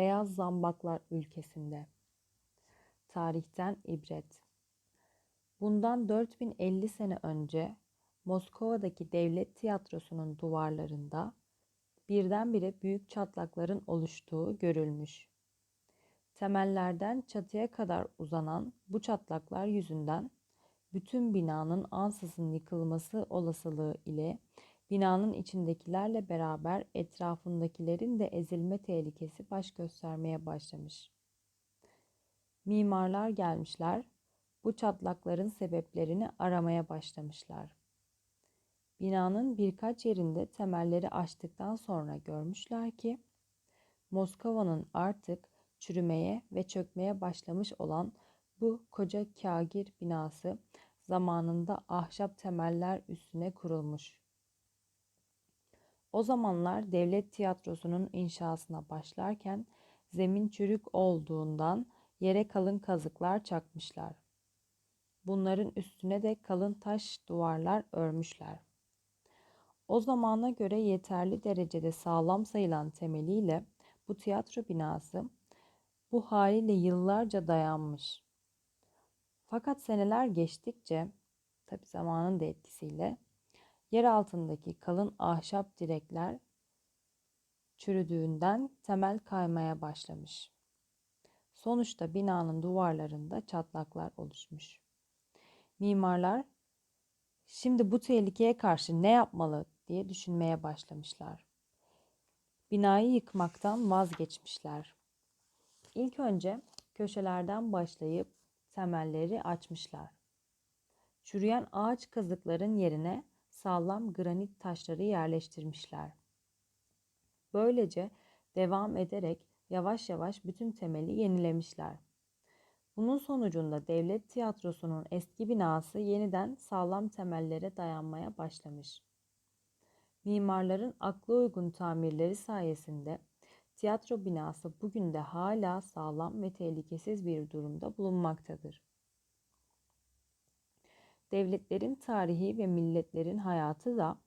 Beyaz Zambaklar ülkesinde. Tarihten ibret. Bundan 4050 sene önce Moskova'daki devlet tiyatrosunun duvarlarında birdenbire büyük çatlakların oluştuğu görülmüş. Temellerden çatıya kadar uzanan bu çatlaklar yüzünden bütün binanın ansızın yıkılması olasılığı ile binanın içindekilerle beraber etrafındakilerin de ezilme tehlikesi baş göstermeye başlamış. Mimarlar gelmişler, bu çatlakların sebeplerini aramaya başlamışlar. Binanın birkaç yerinde temelleri açtıktan sonra görmüşler ki Moskova'nın artık çürümeye ve çökmeye başlamış olan bu koca kagir binası zamanında ahşap temeller üstüne kurulmuş. O zamanlar devlet tiyatrosunun inşasına başlarken zemin çürük olduğundan yere kalın kazıklar çakmışlar. Bunların üstüne de kalın taş duvarlar örmüşler. O zamana göre yeterli derecede sağlam sayılan temeliyle bu tiyatro binası bu haliyle yıllarca dayanmış. Fakat seneler geçtikçe, tabi zamanın da etkisiyle, yer altındaki kalın ahşap direkler çürüdüğünden temel kaymaya başlamış. Sonuçta binanın duvarlarında çatlaklar oluşmuş. Mimarlar şimdi bu tehlikeye karşı ne yapmalı diye düşünmeye başlamışlar. Binayı yıkmaktan vazgeçmişler. İlk önce köşelerden başlayıp temelleri açmışlar. Çürüyen ağaç kazıkların yerine sağlam granit taşları yerleştirmişler. Böylece devam ederek yavaş yavaş bütün temeli yenilemişler. Bunun sonucunda devlet tiyatrosunun eski binası yeniden sağlam temellere dayanmaya başlamış. Mimarların aklı uygun tamirleri sayesinde tiyatro binası bugün de hala sağlam ve tehlikesiz bir durumda bulunmaktadır. Devletlerin tarihi ve milletlerin hayatı da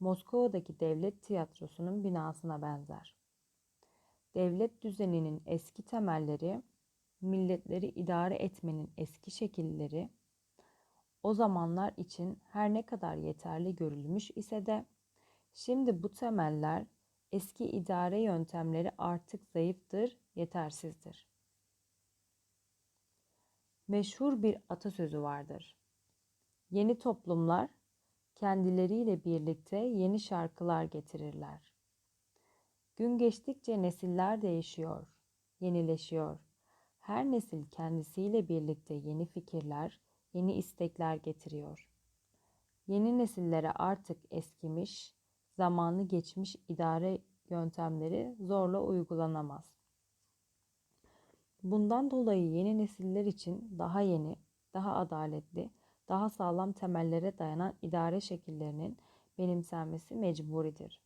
Moskova'daki devlet tiyatrosunun binasına benzer. Devlet düzeninin eski temelleri, milletleri idare etmenin eski şekilleri, o zamanlar için her ne kadar yeterli görülmüş ise de şimdi bu temeller eski idare yöntemleri artık zayıftır, yetersizdir. Meşhur bir atasözü vardır. Yeni toplumlar kendileriyle birlikte yeni şarkılar getirirler. Gün geçtikçe nesiller değişiyor, yenileşiyor. Her nesil kendisiyle birlikte yeni fikirler, yeni istekler getiriyor. Yeni nesillere artık eskimiş, zamanı geçmiş idare yöntemleri zorla uygulanamaz. Bundan dolayı yeni nesiller için daha yeni, daha adaletli, daha sağlam temellere dayanan idare şekillerinin benimsenmesi mecburidir.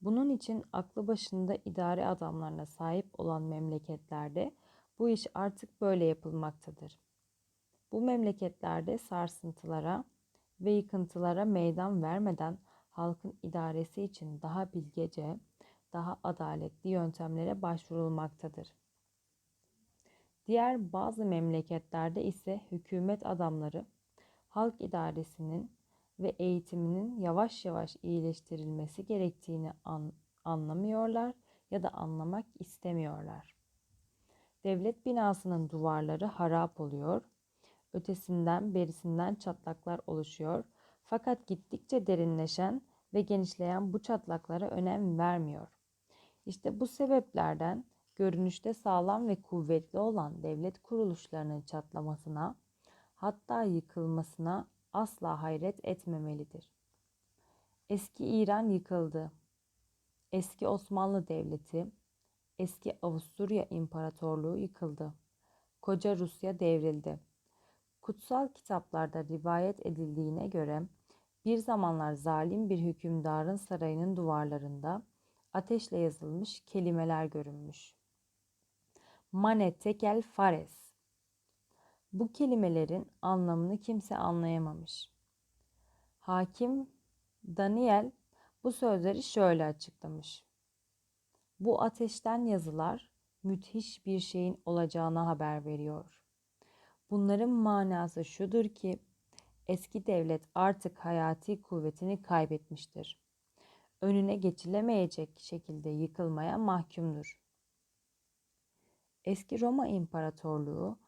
Bunun için aklı başında idare adamlarına sahip olan memleketlerde bu iş artık böyle yapılmaktadır. Bu memleketlerde sarsıntılara ve yıkıntılara meydan vermeden halkın idaresi için daha bilgece, daha adaletli yöntemlere başvurulmaktadır. Diğer bazı memleketlerde ise hükümet adamları halk idaresinin ve eğitiminin yavaş yavaş iyileştirilmesi gerektiğini an, anlamıyorlar ya da anlamak istemiyorlar. Devlet binasının duvarları harap oluyor, ötesinden berisinden çatlaklar oluşuyor fakat gittikçe derinleşen ve genişleyen bu çatlaklara önem vermiyor. İşte bu sebeplerden görünüşte sağlam ve kuvvetli olan devlet kuruluşlarının çatlamasına, hatta yıkılmasına asla hayret etmemelidir. Eski İran yıkıldı. Eski Osmanlı Devleti, eski Avusturya İmparatorluğu yıkıldı. Koca Rusya devrildi. Kutsal kitaplarda rivayet edildiğine göre bir zamanlar zalim bir hükümdarın sarayının duvarlarında ateşle yazılmış kelimeler görünmüş. Mane tekel fares. Bu kelimelerin anlamını kimse anlayamamış. Hakim Daniel bu sözleri şöyle açıklamış. Bu ateşten yazılar müthiş bir şeyin olacağına haber veriyor. Bunların manası şudur ki eski devlet artık hayati kuvvetini kaybetmiştir. Önüne geçilemeyecek şekilde yıkılmaya mahkumdur. Eski Roma İmparatorluğu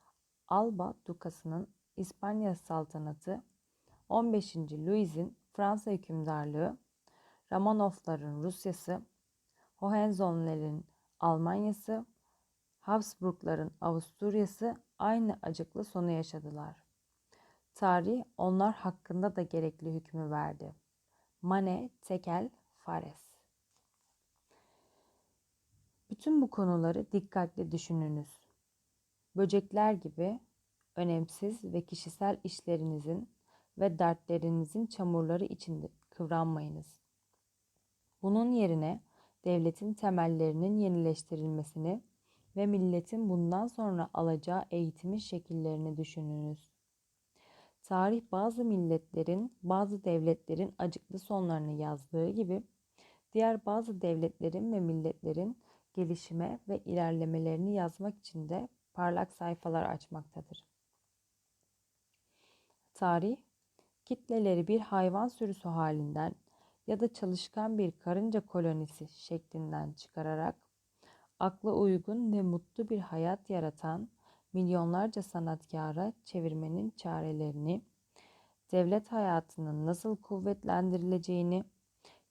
Alba Dukası'nın İspanya saltanatı 15. Louis'in Fransa hükümdarlığı, Romanovların Rusyası, Hohenzollern'lerin Almanyası, Habsburgların Avusturya'sı aynı acıklı sonu yaşadılar. Tarih onlar hakkında da gerekli hükmü verdi. Mane, Tekel, Fares. Bütün bu konuları dikkatli düşününüz. Böcekler gibi önemsiz ve kişisel işlerinizin ve dertlerinizin çamurları içinde kıvranmayınız. Bunun yerine devletin temellerinin yenileştirilmesini ve milletin bundan sonra alacağı eğitimin şekillerini düşününüz. Tarih bazı milletlerin, bazı devletlerin acıklı sonlarını yazdığı gibi diğer bazı devletlerin ve milletlerin gelişime ve ilerlemelerini yazmak için de parlak sayfalar açmaktadır. Tarih, kitleleri bir hayvan sürüsü halinden ya da çalışkan bir karınca kolonisi şeklinden çıkararak akla uygun ve mutlu bir hayat yaratan milyonlarca sanatkara çevirmenin çarelerini, devlet hayatının nasıl kuvvetlendirileceğini,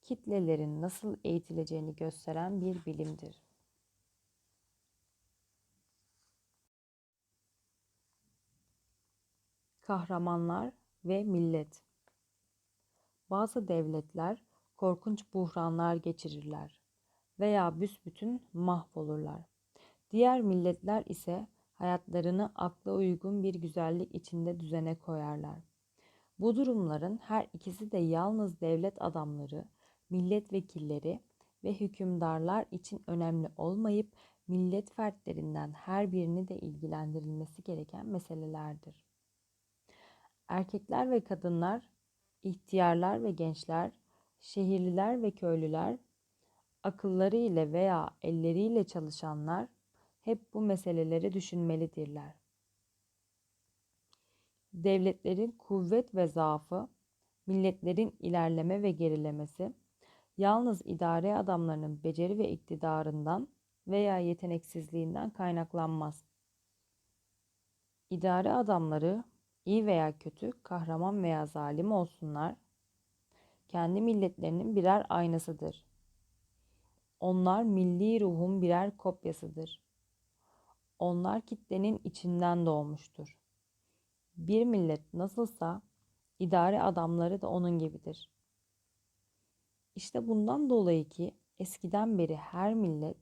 kitlelerin nasıl eğitileceğini gösteren bir bilimdir. Kahramanlar ve millet Bazı devletler korkunç buhranlar geçirirler veya büsbütün mahvolurlar. Diğer milletler ise hayatlarını akla uygun bir güzellik içinde düzene koyarlar. Bu durumların her ikisi de yalnız devlet adamları, milletvekilleri ve hükümdarlar için önemli olmayıp millet fertlerinden her birini de ilgilendirilmesi gereken meselelerdir. Erkekler ve kadınlar, ihtiyarlar ve gençler, şehirliler ve köylüler, akılları ile veya elleriyle çalışanlar hep bu meseleleri düşünmelidirler. Devletlerin kuvvet ve zaafı, milletlerin ilerleme ve gerilemesi, yalnız idare adamlarının beceri ve iktidarından veya yeteneksizliğinden kaynaklanmaz. İdare adamları iyi veya kötü, kahraman veya zalim olsunlar, kendi milletlerinin birer aynasıdır. Onlar milli ruhun birer kopyasıdır. Onlar kitlenin içinden doğmuştur. Bir millet nasılsa idare adamları da onun gibidir. İşte bundan dolayı ki eskiden beri her millet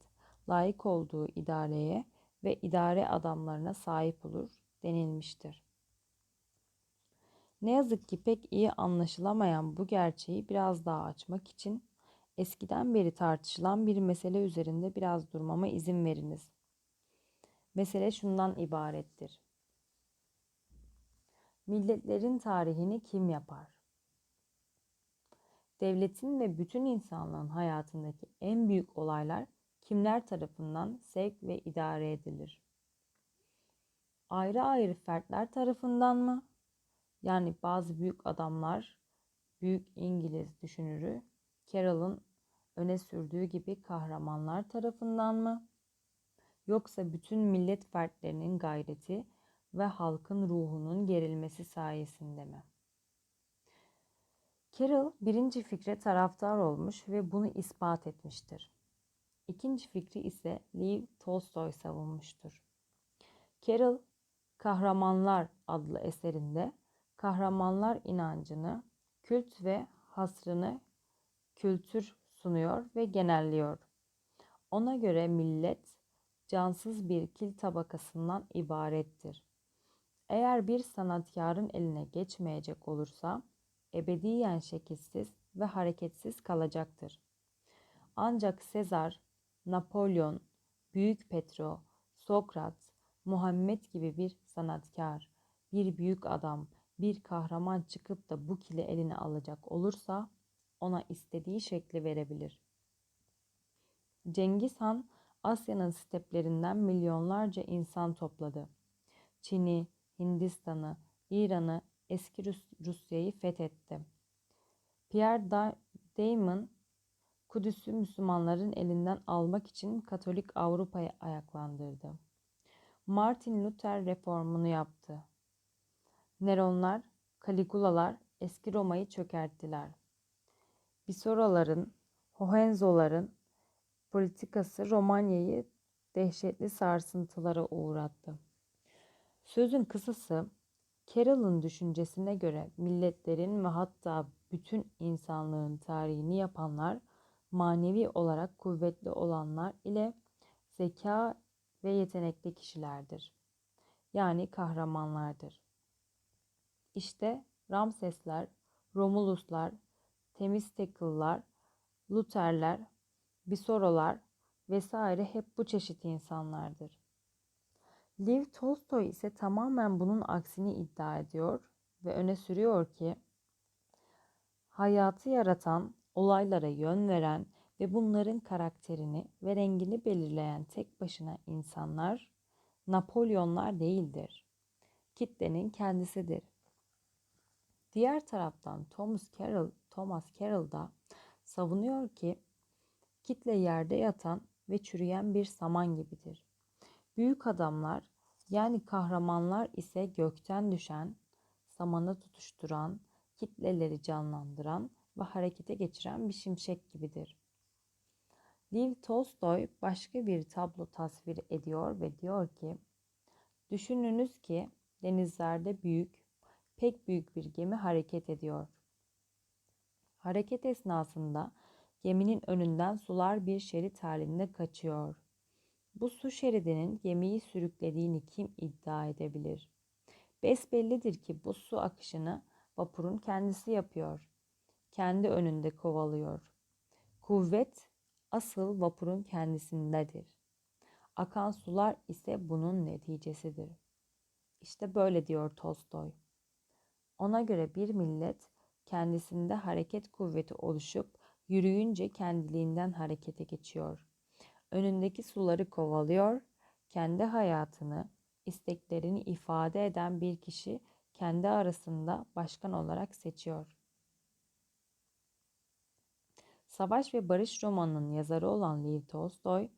layık olduğu idareye ve idare adamlarına sahip olur denilmiştir. Ne yazık ki pek iyi anlaşılamayan bu gerçeği biraz daha açmak için eskiden beri tartışılan bir mesele üzerinde biraz durmama izin veriniz. Mesele şundan ibarettir. Milletlerin tarihini kim yapar? Devletin ve bütün insanlığın hayatındaki en büyük olaylar kimler tarafından sevk ve idare edilir? Ayrı ayrı fertler tarafından mı? Yani bazı büyük adamlar, büyük İngiliz düşünürü Carroll'ın öne sürdüğü gibi kahramanlar tarafından mı? Yoksa bütün millet fertlerinin gayreti ve halkın ruhunun gerilmesi sayesinde mi? Carroll birinci fikre taraftar olmuş ve bunu ispat etmiştir. İkinci fikri ise Lev Tolstoy savunmuştur. Carroll, Kahramanlar adlı eserinde kahramanlar inancını, kült ve hasrını kültür sunuyor ve genelliyor. Ona göre millet cansız bir kil tabakasından ibarettir. Eğer bir sanatkarın eline geçmeyecek olursa ebediyen şekilsiz ve hareketsiz kalacaktır. Ancak Sezar, Napolyon, Büyük Petro, Sokrat, Muhammed gibi bir sanatkar, bir büyük adam, bir kahraman çıkıp da bu kili eline alacak olursa ona istediği şekli verebilir. Cengiz Han Asya'nın steplerinden milyonlarca insan topladı. Çin'i, Hindistan'ı, İran'ı, eski Rus- Rusya'yı fethetti. Pierre Da- Damon, Kudüs'ü Müslümanların elinden almak için Katolik Avrupa'yı ayaklandırdı. Martin Luther reformunu yaptı. Neronlar, Caligulalar eski Roma'yı çökerttiler. Bisoraların, Hohenzollern'ın politikası Romanya'yı dehşetli sarsıntılara uğrattı. Sözün kısası, Carroll'ın düşüncesine göre milletlerin ve hatta bütün insanlığın tarihini yapanlar manevi olarak kuvvetli olanlar ile zeka ve yetenekli kişilerdir. Yani kahramanlardır. İşte Ramsesler, Romuluslar, Temistokle'lar, Lutherler, Bisorolar vesaire hep bu çeşit insanlardır. Lev Tolstoy ise tamamen bunun aksini iddia ediyor ve öne sürüyor ki hayatı yaratan, olaylara yön veren ve bunların karakterini ve rengini belirleyen tek başına insanlar Napolyonlar değildir. Kitlenin kendisidir. Diğer taraftan Thomas Carroll, Thomas Carroll da savunuyor ki kitle yerde yatan ve çürüyen bir saman gibidir. Büyük adamlar yani kahramanlar ise gökten düşen, samanı tutuşturan, kitleleri canlandıran ve harekete geçiren bir şimşek gibidir. Lev Tolstoy başka bir tablo tasvir ediyor ve diyor ki, Düşününüz ki denizlerde büyük, pek büyük bir gemi hareket ediyor. Hareket esnasında geminin önünden sular bir şerit halinde kaçıyor. Bu su şeridinin gemiyi sürüklediğini kim iddia edebilir? Besbellidir ki bu su akışını vapurun kendisi yapıyor. Kendi önünde kovalıyor. Kuvvet asıl vapurun kendisindedir. Akan sular ise bunun neticesidir. İşte böyle diyor Tolstoy. Ona göre bir millet kendisinde hareket kuvveti oluşup yürüyünce kendiliğinden harekete geçiyor. Önündeki suları kovalıyor, kendi hayatını, isteklerini ifade eden bir kişi kendi arasında başkan olarak seçiyor. Savaş ve Barış romanının yazarı olan Lev Tolstoy,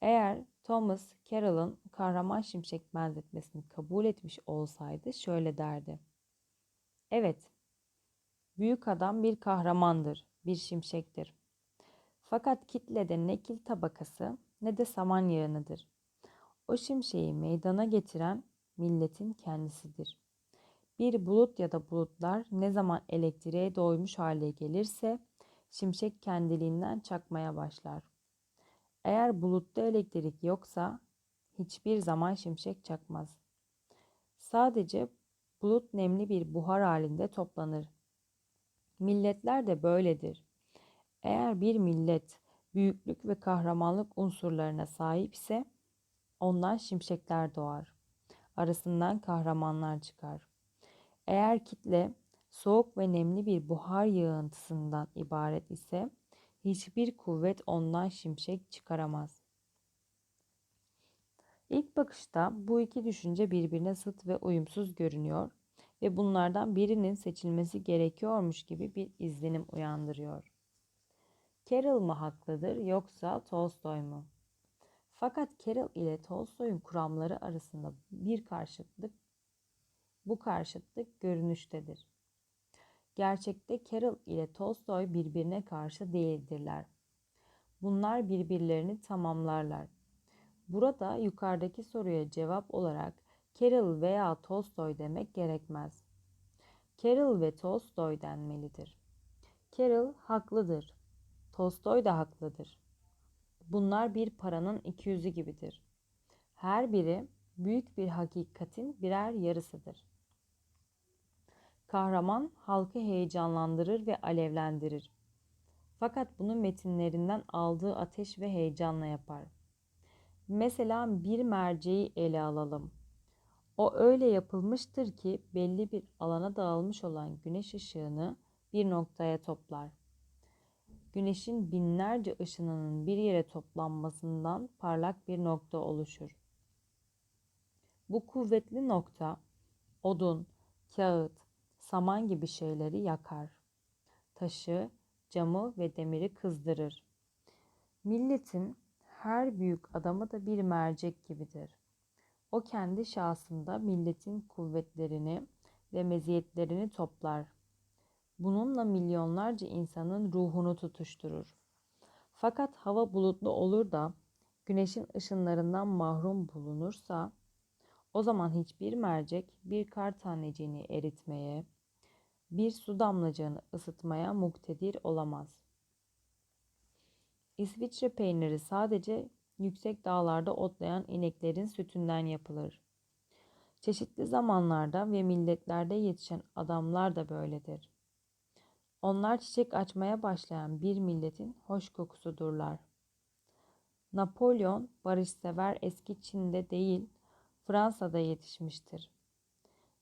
eğer Thomas Carroll'ın kahraman şimşek benzetmesini kabul etmiş olsaydı şöyle derdi. Evet, büyük adam bir kahramandır, bir şimşektir. Fakat kitlede ne kil tabakası ne de saman yağınıdır. O şimşeği meydana getiren milletin kendisidir. Bir bulut ya da bulutlar ne zaman elektriğe doymuş hale gelirse şimşek kendiliğinden çakmaya başlar. Eğer bulutta elektrik yoksa hiçbir zaman şimşek çakmaz. Sadece bulut nemli bir buhar halinde toplanır. Milletler de böyledir. Eğer bir millet büyüklük ve kahramanlık unsurlarına sahip ise ondan şimşekler doğar. Arasından kahramanlar çıkar. Eğer kitle soğuk ve nemli bir buhar yağıntısından ibaret ise hiçbir kuvvet ondan şimşek çıkaramaz. İlk bakışta bu iki düşünce birbirine zıt ve uyumsuz görünüyor ve bunlardan birinin seçilmesi gerekiyormuş gibi bir izlenim uyandırıyor. Carroll mı haklıdır yoksa Tolstoy mu? Fakat Carroll ile Tolstoy'un kuramları arasında bir karşıtlık bu karşıtlık görünüştedir. Gerçekte Carroll ile Tolstoy birbirine karşı değildirler. Bunlar birbirlerini tamamlarlar. Burada yukarıdaki soruya cevap olarak Carroll veya Tolstoy demek gerekmez. Carroll ve Tolstoy denmelidir. Carroll haklıdır. Tolstoy da haklıdır. Bunlar bir paranın iki yüzü gibidir. Her biri büyük bir hakikatin birer yarısıdır. Kahraman halkı heyecanlandırır ve alevlendirir. Fakat bunu metinlerinden aldığı ateş ve heyecanla yapar. Mesela bir merceği ele alalım. O öyle yapılmıştır ki belli bir alana dağılmış olan güneş ışığını bir noktaya toplar. güneşin binlerce ışınının bir yere toplanmasından parlak bir nokta oluşur. Bu kuvvetli nokta odun, kağıt, saman gibi şeyleri yakar. Taşı, camı ve demiri kızdırır. Milletin her büyük adamı da bir mercek gibidir. O kendi şahsında milletin kuvvetlerini ve meziyetlerini toplar. Bununla milyonlarca insanın ruhunu tutuşturur. Fakat hava bulutlu olur da güneşin ışınlarından mahrum bulunursa o zaman hiçbir mercek bir kar taneciğini eritmeye, bir su damlacığını ısıtmaya muktedir olamaz. İsviçre peyniri sadece yüksek dağlarda otlayan ineklerin sütünden yapılır. Çeşitli zamanlarda ve milletlerde yetişen adamlar da böyledir. Onlar çiçek açmaya başlayan bir milletin hoş kokusudurlar. Napolyon barışsever eski Çin'de değil, Fransa'da yetişmiştir.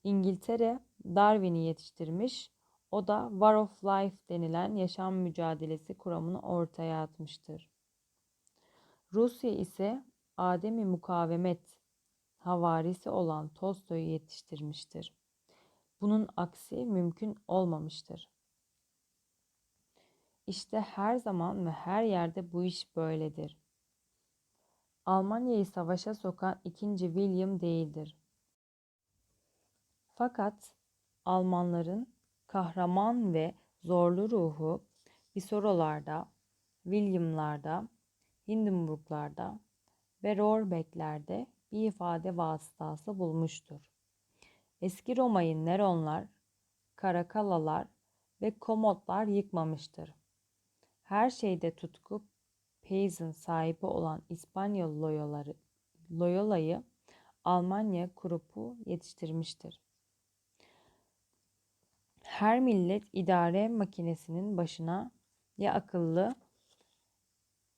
İngiltere Darwin'i yetiştirmiş, o da War of Life denilen yaşam mücadelesi kuramını ortaya atmıştır. Rusya ise Ademi Mukavemet havarisi olan Tolstoy'u yetiştirmiştir. Bunun aksi mümkün olmamıştır. İşte her zaman ve her yerde bu iş böyledir. Almanya'yı savaşa sokan 2. William değildir. Fakat Almanların kahraman ve zorlu ruhu Bisorolarda, William'larda, Hindenburglarda ve Rohrbeck'lerde bir ifade vasıtası bulmuştur. Eski Roma'yı Neronlar, Karakalalar ve Komotlar yıkmamıştır. Her şeyde tutku Peyz'in sahibi olan İspanyol Loyola'yı Almanya grubu yetiştirmiştir. Her millet idare makinesinin başına ya akıllı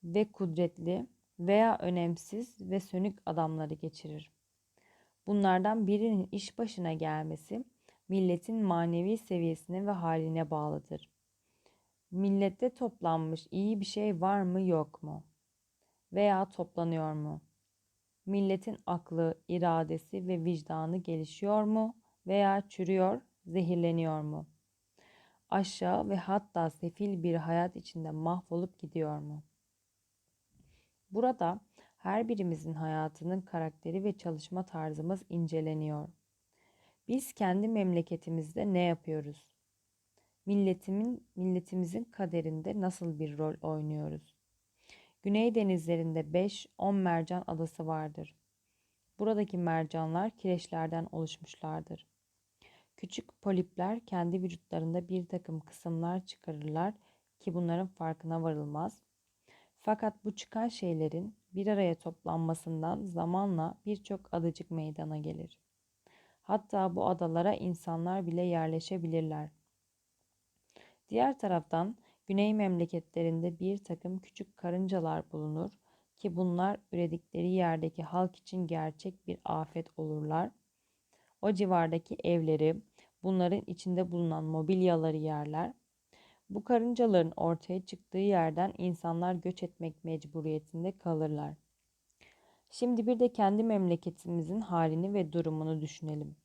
ve kudretli veya önemsiz ve sönük adamları geçirir. Bunlardan birinin iş başına gelmesi milletin manevi seviyesine ve haline bağlıdır. Millette toplanmış iyi bir şey var mı yok mu? Veya toplanıyor mu? Milletin aklı, iradesi ve vicdanı gelişiyor mu veya çürüyor, zehirleniyor mu? Aşağı ve hatta sefil bir hayat içinde mahvolup gidiyor mu? Burada her birimizin hayatının karakteri ve çalışma tarzımız inceleniyor. Biz kendi memleketimizde ne yapıyoruz? Milletimin, milletimizin kaderinde nasıl bir rol oynuyoruz? Güney denizlerinde 5-10 mercan adası vardır. Buradaki mercanlar kireçlerden oluşmuşlardır. Küçük polipler kendi vücutlarında bir takım kısımlar çıkarırlar ki bunların farkına varılmaz. Fakat bu çıkan şeylerin bir araya toplanmasından zamanla birçok adacık meydana gelir. Hatta bu adalara insanlar bile yerleşebilirler. Diğer taraftan güney memleketlerinde bir takım küçük karıncalar bulunur ki bunlar üredikleri yerdeki halk için gerçek bir afet olurlar. O civardaki evleri, bunların içinde bulunan mobilyaları yerler. Bu karıncaların ortaya çıktığı yerden insanlar göç etmek mecburiyetinde kalırlar. Şimdi bir de kendi memleketimizin halini ve durumunu düşünelim.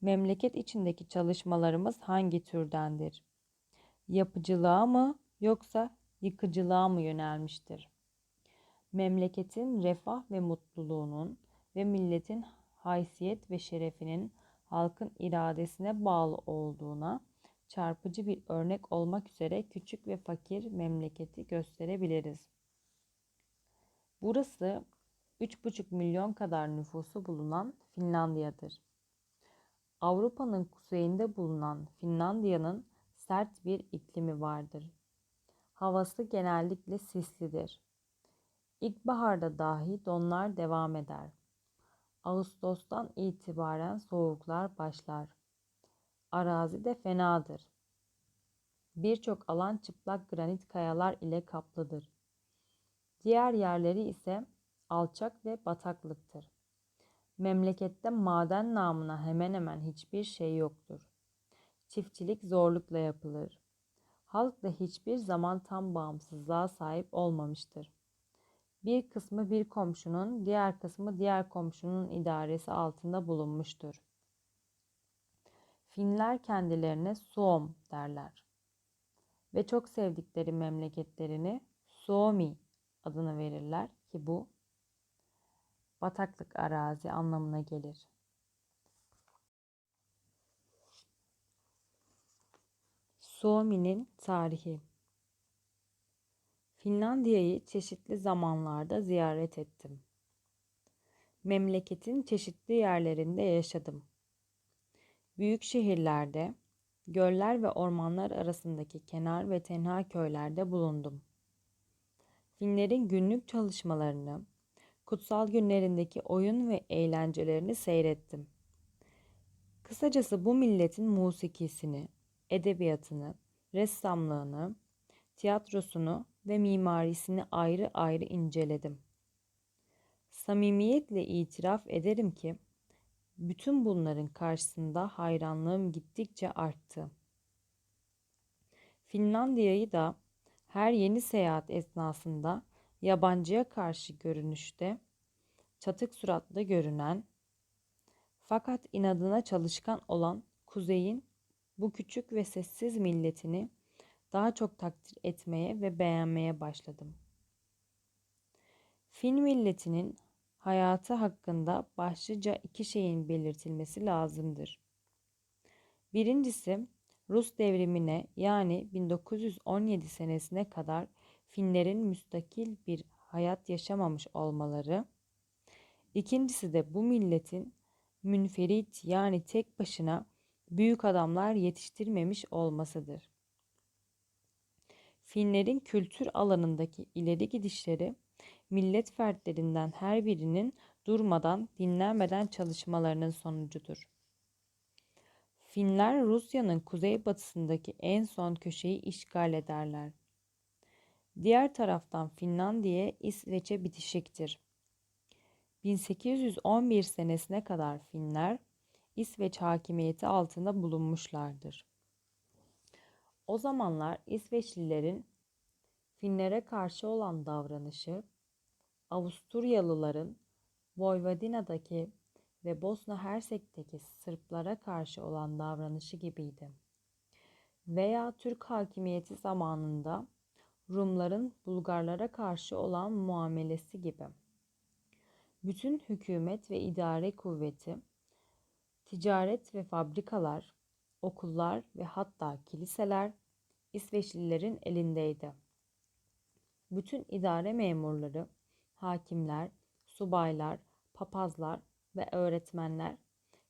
Memleket içindeki çalışmalarımız hangi türdendir? Yapıcılığa mı yoksa yıkıcılığa mı yönelmiştir? Memleketin refah ve mutluluğunun ve milletin haysiyet ve şerefinin halkın iradesine bağlı olduğuna çarpıcı bir örnek olmak üzere küçük ve fakir memleketi gösterebiliriz. Burası 3,5 milyon kadar nüfusu bulunan Finlandiya'dır. Avrupa'nın kuzeyinde bulunan Finlandiya'nın sert bir iklimi vardır. Havası genellikle sislidir. İlkbaharda dahi donlar devam eder. Ağustos'tan itibaren soğuklar başlar. Arazi de fenadır. Birçok alan çıplak granit kayalar ile kaplıdır. Diğer yerleri ise alçak ve bataklıktır. Memlekette maden namına hemen hemen hiçbir şey yoktur. Çiftçilik zorlukla yapılır. halk da hiçbir zaman tam bağımsızlığa sahip olmamıştır. Bir kısmı bir komşunun, diğer kısmı diğer komşunun idaresi altında bulunmuştur. Finler kendilerine Suom derler ve çok sevdikleri memleketlerini Suomi adını verirler ki bu bataklık arazi anlamına gelir. Suomi'nin tarihi Finlandiya'yı çeşitli zamanlarda ziyaret ettim. Memleketin çeşitli yerlerinde yaşadım. Büyük şehirlerde, göller ve ormanlar arasındaki kenar ve tenha köylerde bulundum. Finlerin günlük çalışmalarını, kutsal günlerindeki oyun ve eğlencelerini seyrettim. Kısacası bu milletin musikisini, edebiyatını, ressamlığını, tiyatrosunu ve mimarisini ayrı ayrı inceledim. Samimiyetle itiraf ederim ki bütün bunların karşısında hayranlığım gittikçe arttı. Finlandiya'yı da her yeni seyahat esnasında yabancıya karşı görünüşte çatık suratlı görünen fakat inadına çalışkan olan kuzeyin bu küçük ve sessiz milletini daha çok takdir etmeye ve beğenmeye başladım. Fin milletinin hayatı hakkında başlıca iki şeyin belirtilmesi lazımdır. Birincisi Rus devrimine yani 1917 senesine kadar Finlerin müstakil bir hayat yaşamamış olmaları. İkincisi de bu milletin münferit yani tek başına büyük adamlar yetiştirmemiş olmasıdır. Finlerin kültür alanındaki ileri gidişleri millet fertlerinden her birinin durmadan, dinlenmeden çalışmalarının sonucudur. Finler Rusya'nın kuzeybatısındaki en son köşeyi işgal ederler. Diğer taraftan Finlandiya İsveç'e bitişiktir. 1811 senesine kadar Finler İsveç hakimiyeti altında bulunmuşlardır. O zamanlar İsveçlilerin Finlere karşı olan davranışı Avusturyalıların Vojvodina'daki ve Bosna Hersek'teki Sırplara karşı olan davranışı gibiydi. Veya Türk hakimiyeti zamanında Rumların Bulgarlara karşı olan muamelesi gibi. Bütün hükümet ve idare kuvveti, ticaret ve fabrikalar, okullar ve hatta kiliseler İsveçlilerin elindeydi. Bütün idare memurları, hakimler, subaylar, papazlar ve öğretmenler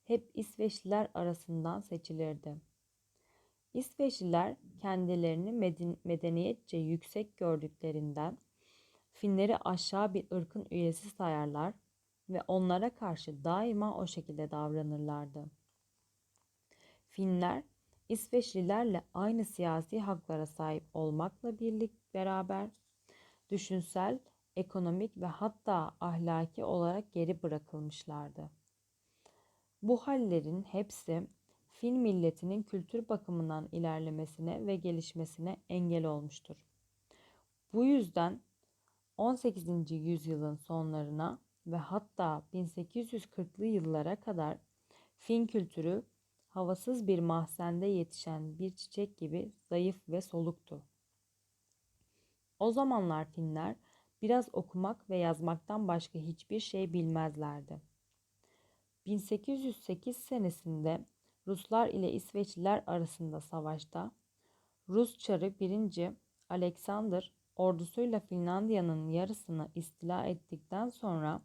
hep İsveçliler arasından seçilirdi. İsveçliler kendilerini medeniyetçe yüksek gördüklerinden Finleri aşağı bir ırkın üyesi sayarlar ve onlara karşı daima o şekilde davranırlardı. Finler İsveçlilerle aynı siyasi haklara sahip olmakla birlik beraber düşünsel, ekonomik ve hatta ahlaki olarak geri bırakılmışlardı. Bu hallerin hepsi Fin milletinin kültür bakımından ilerlemesine ve gelişmesine engel olmuştur. Bu yüzden 18. yüzyılın sonlarına ve hatta 1840'lı yıllara kadar Fin kültürü havasız bir mahzende yetişen bir çiçek gibi zayıf ve soluktu. O zamanlar Finler biraz okumak ve yazmaktan başka hiçbir şey bilmezlerdi. 1808 senesinde Ruslar ile İsveçliler arasında savaşta Rus çarı 1. Alexander ordusuyla Finlandiya'nın yarısını istila ettikten sonra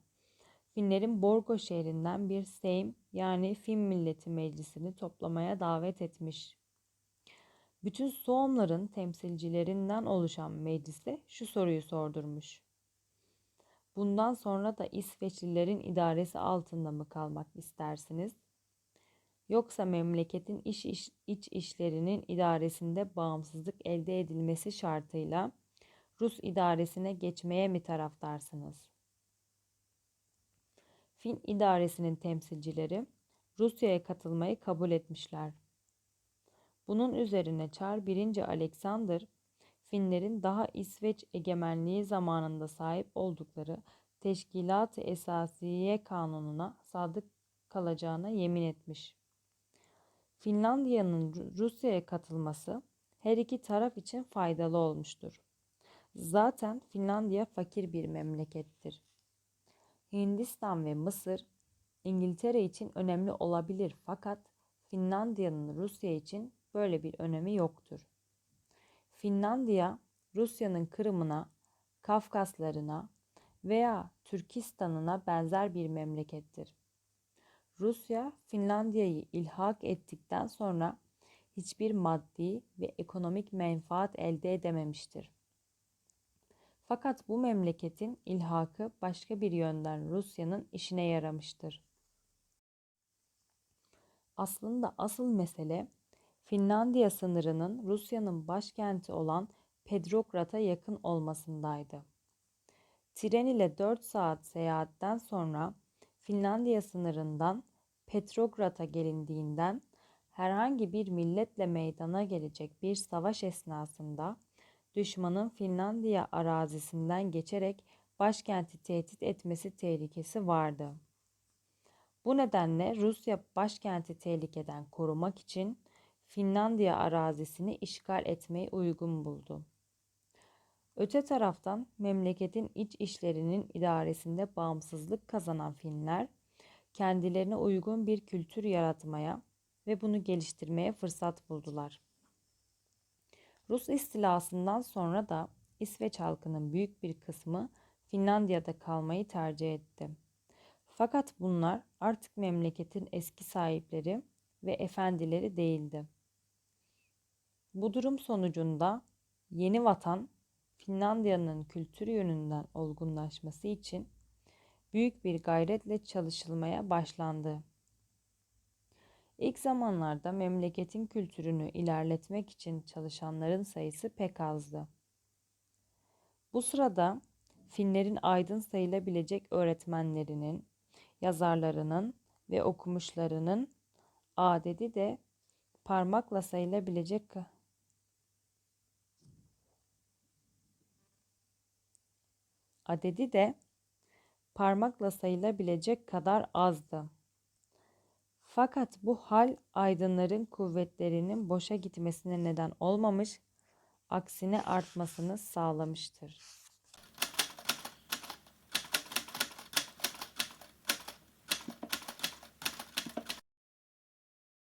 Finlerin Borgo şehrinden bir Sejm yani Fin Milleti Meclisi'ni toplamaya davet etmiş. Bütün Soğumların temsilcilerinden oluşan meclise şu soruyu sordurmuş. Bundan sonra da İsveçlilerin idaresi altında mı kalmak istersiniz? Yoksa memleketin iş, iş iç işlerinin idaresinde bağımsızlık elde edilmesi şartıyla Rus idaresine geçmeye mi taraftarsınız? Fin idaresinin temsilcileri Rusya'ya katılmayı kabul etmişler. Bunun üzerine Çar 1. Alexander, Finlerin daha İsveç egemenliği zamanında sahip oldukları Teşkilat-ı Esasiye Kanunu'na sadık kalacağına yemin etmiş. Finlandiya'nın Rusya'ya katılması her iki taraf için faydalı olmuştur. Zaten Finlandiya fakir bir memlekettir. Hindistan ve Mısır İngiltere için önemli olabilir fakat Finlandiya'nın Rusya için böyle bir önemi yoktur. Finlandiya, Rusya'nın Kırım'ına, Kafkaslarına veya Türkistan'ına benzer bir memlekettir. Rusya, Finlandiya'yı ilhak ettikten sonra hiçbir maddi ve ekonomik menfaat elde edememiştir. Fakat bu memleketin ilhakı başka bir yönden Rusya'nın işine yaramıştır. Aslında asıl mesele Finlandiya sınırının Rusya'nın başkenti olan Petrograd'a yakın olmasındaydı. Tren ile 4 saat seyahatten sonra Finlandiya sınırından Petrograd'a gelindiğinden herhangi bir milletle meydana gelecek bir savaş esnasında düşmanın Finlandiya arazisinden geçerek başkenti tehdit etmesi tehlikesi vardı. Bu nedenle Rusya başkenti tehlikeden korumak için Finlandiya arazisini işgal etmeyi uygun buldu. Öte taraftan memleketin iç işlerinin idaresinde bağımsızlık kazanan Finler, kendilerine uygun bir kültür yaratmaya ve bunu geliştirmeye fırsat buldular. Rus istilasından sonra da İsveç halkının büyük bir kısmı Finlandiya'da kalmayı tercih etti. Fakat bunlar artık memleketin eski sahipleri ve efendileri değildi. Bu durum sonucunda yeni vatan Finlandiya'nın kültür yönünden olgunlaşması için büyük bir gayretle çalışılmaya başlandı. İlk zamanlarda memleketin kültürünü ilerletmek için çalışanların sayısı pek azdı. Bu sırada Finlerin aydın sayılabilecek öğretmenlerinin, yazarlarının ve okumuşlarının adedi de parmakla sayılabilecek adedi de parmakla sayılabilecek kadar azdı. Fakat bu hal aydınların kuvvetlerinin boşa gitmesine neden olmamış, aksine artmasını sağlamıştır.